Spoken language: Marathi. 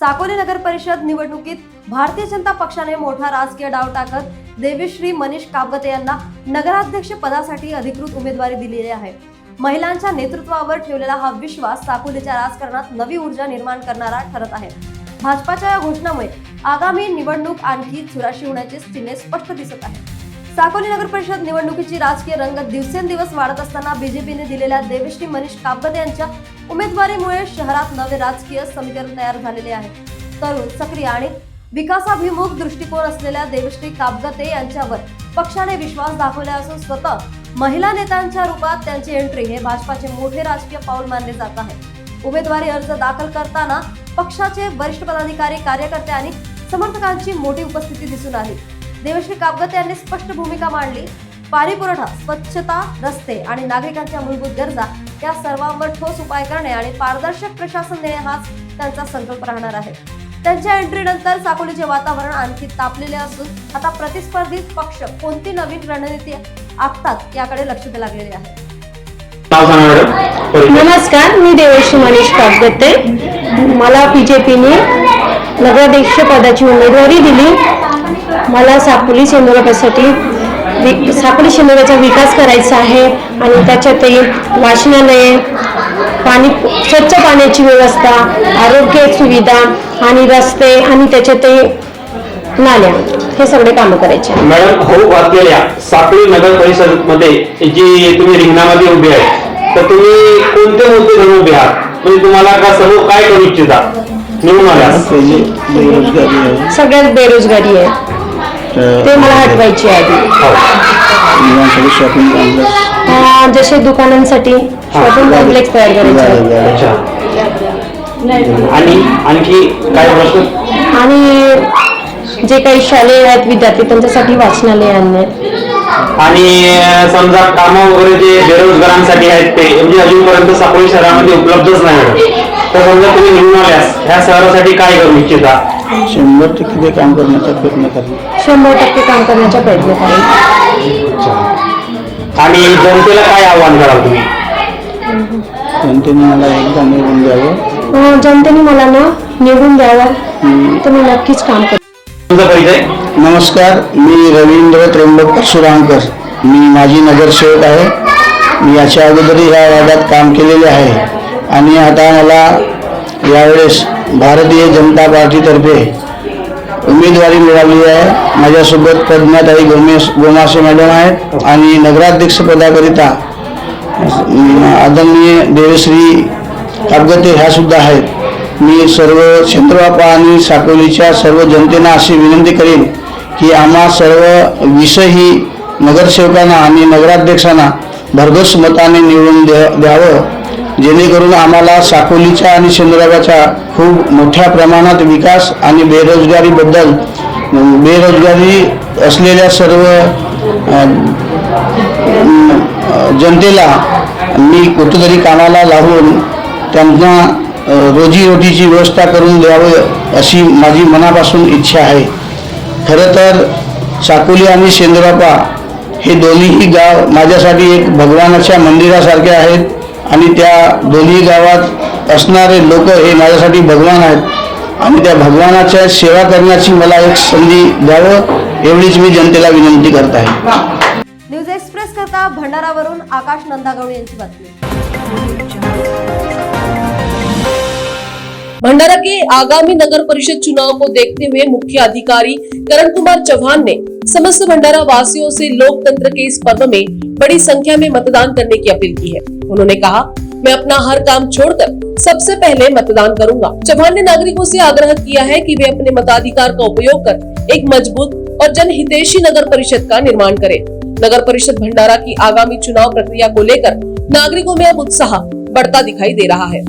साकोली नगर परिषद निवडणुकीत भारतीय जनता पक्षाने मोठा राजकीय डाव टाकत देवीश्री मनीष कापगते यांना नगराध्यक्ष पदासाठी अधिकृत उमेदवारी दिलेली आहे. महिलांच्या नेतृत्वावर ठेवलेला हा विश्वास साकोलीच्या राजकारणात नवी ऊर्जा निर्माण करणारा ठरत आहे. भाजपाच्या या घोषणामुळे आगामी निवडणूक आणखी चुराशी होण्याचे चिन्हे स्पष्ट दिसत आहे. साकोली नगर परिषद निवडणुकीची राजकीय रंगत दिवसेंदिवस वाढत असताना बीजेपीने दिलेल्या देवश्री मनीष कापगते यांच्या उमेदवारीमुळे शहरात नवे राजकीय समीकरण तयार झालेले आहे. तरुण सक्रिय आणि विकासाभिमुख दृष्टिकोन असलेल्या देवश्री कापगते यांच्यावर पक्षाने विश्वास दाखवला असून स्वतः महिला नेत्यांच्या रूपात त्यांची एंट्री हे भाजपाचे मोठे राजकीय पाऊल मानले जात आहे. उमेदवारी अर्ज दाखल करताना पक्षाचे वरिष्ठ पदाधिकारी कार्यकर्ते आणि समर्थकांची मोठी उपस्थिती दिसून आली. देवश्री कापगत यांनी स्पष्ट भूमिका मांडली. पाणी पुरवठा स्वच्छता रस्ते आणि नागरिकांच्या मूलभूत गरजा या सर्वांवर ठोस उपाय करणे आणि पारदर्शक प्रशासन देणे हाच त्यांचा संकल्प राहणार आहे. त्यांच्या एंट्री नंतर साकोलीचे वातावरण आणखी तापलेले असून आता प्रतिस्पर्धी पक्ष कोणती नवीन रणनीती आखतात याकडे लक्ष लागलेले आहे. नमस्कार मी देवेश्री मनीष कागदत्ते मला बीजेपीने नगराध्यक्ष पदाची उमेदवारी दिली. मला साकोली शेंदुरासाठी वि साकोली शेंदुराचा विकास करायचा आहे आणि त्याच्यातही वाचनालये पाणी स्वच्छ पाण्याची व्यवस्था आरोग्य सुविधा आणि रस्ते आणि त्याच्यातही नाल्या हे सगळे कामं करायचे. आहे. मॅडम होऊ घातलेल्या साखळी नगर परिषदमध्ये जी तुम्ही रिंगणामध्ये उभे आहे तर तुम्ही कोणते मुद्दे घेऊन उभे आहात? म्हणजे तुम्हाला का समोर काय करू इच्छिता? निवडून आहे. सगळ्यात बेरोजगारी आहे. ते मला हटवायची आहे आधी. शॉपिंग कॉम्प्लेक्स जसे दुकानांसाठी शॉपिंग कॉम्प्लेक्स तयार करायचे. आणि आणखी काय आणि जे काही शालेय आहेत विद्यार्थी त्यांच्यासाठी वाचनालय आणणे आणि समजा कामं वगैरे जे बेरोजगारांसाठी आहेत ते म्हणजे अजूनपर्यंत साकोली शहरामध्ये उपलब्धच नाही तर समजा तुम्ही निवडून आल्यास ह्या शहरासाठी काय करू इच्छिता? शंभर टक्के ते काम करण्याचा प्रयत्न करेल शंभर टक्के काम करण्याचा प्रयत्न करेल आणि जनतेला काय आव्हान कराल तुम्ही? जनतेने मला एकदा निवडून द्यावं. अं, जनतेने मला ना निवडून द्यावं. तर मी नक्कीच काम करेन तुमचा परिचय? नमस्कार मी रवींद्र त्र्यंबक परशुरामकर मी माजी नगरसेवक आहे. मी याच्या अगोदरही या वार्डात काम केलेले आहे. आणि आता मला यावेळेस भारतीय जनता पार्टीतर्फे उमेदवारी मिळाली आहे. माझ्यासोबत प्रज्ञाताई गोमेस गोमासे मॅडम आहेत आणि नगराध्यक्ष पदाकरिता आदरणीय देवश्री कापगते ह्या सुद्धा आहेत. मी सर्व चंद्रबापा आणि साकोलीच्या सर्व जनतेना अशी विनंती करेन की आम्हा सर्व विषयही नगरसेवकांना आणि नगराध्यक्षांना भरघोस मताने निवडून द्या द्यावं. जेणेकरून आम्हाला साकोलीच्या आणि सिंधुदुर्गाचा खूप मोठ्या प्रमाणात विकास आणि बेरोजगारीबद्दल बेरोजगारी असलेल्या सर्व जनतेला मी कुठेतरी कामाला लावून त्यांना रोजीरोटीची व्यवस्था करून द्यावं अशी माझी मनापासून इच्छा आहे. खरं तर साकोली आणि शेंद्रापा हे दोन्हीही गाव माझ्यासाठी एक भगवानाच्या मंदिरासारखे आहेत. आणि त्या दोन्ही गावात असणारे लोक हे माझ्यासाठी भगवान आहेत. आणि त्या भगवानाच्या सेवा करण्याची मला एक संधी द्यावं एवढीच मी जनतेला विनंती करत आहे. न्यूज एक्सप्रेस करता भंडारावरून आकाश नंदागौड यांची बातमी. भंडारा के आगामी नगर परिषद चुनाव को देखते हुए मुख्य अधिकारी करण कुमार चौहान ने समस्त भंडारा वासियों से लोकतंत्र के इस पर्व में बड़ी संख्या में मतदान करने की अपील की है। उन्होंने कहा, मैं अपना हर काम छोड़कर सबसे पहले मतदान करूँगा। चौहान ने नागरिकों से आग्रह किया है कि वे अपने मताधिकार का उपयोग कर एक मज़बूत और जनहितेशी नगर परिषद का निर्माण करें। नगर परिषद भंडारा की आगामी चुनाव प्रक्रिया को लेकर नागरिकों में अब उत्साह बढ़ता दिखाई दे रहा है।